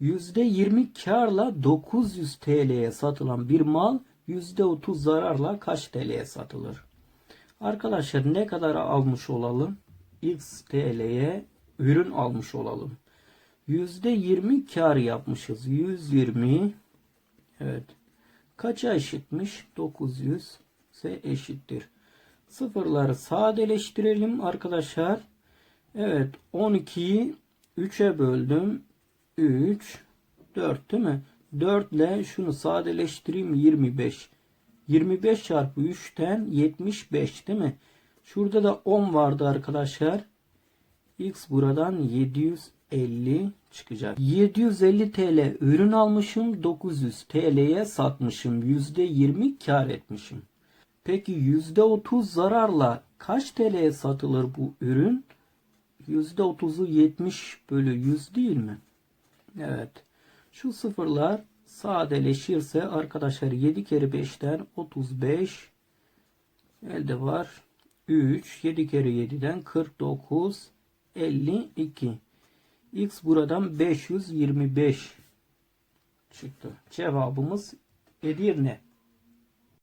%20 karla 900 TL'ye satılan bir mal %30 zararla kaç TL'ye satılır? Arkadaşlar ne kadar almış olalım? X TL'ye ürün almış olalım. %20 kar yapmışız. 120 evet. Kaça eşitmiş? 900 ise eşittir. Sıfırları sadeleştirelim arkadaşlar. Evet 12'yi 3'e böldüm. 3 4 değil mi? 4 ile şunu sadeleştireyim 25. 25 çarpı 3'ten 75 değil mi? Şurada da 10 vardı arkadaşlar. X buradan 750 çıkacak. 750 TL ürün almışım. 900 TL'ye satmışım. %20 kar etmişim. Peki %30 zararla kaç TL'ye satılır bu ürün? %30'u 70 bölü 100 değil mi? Evet. Şu sıfırlar sadeleşirse arkadaşlar 7 kere 5'ten 35 elde var. 3 7 kere 7'den 49 52 X buradan 525 çıktı. Cevabımız Edirne.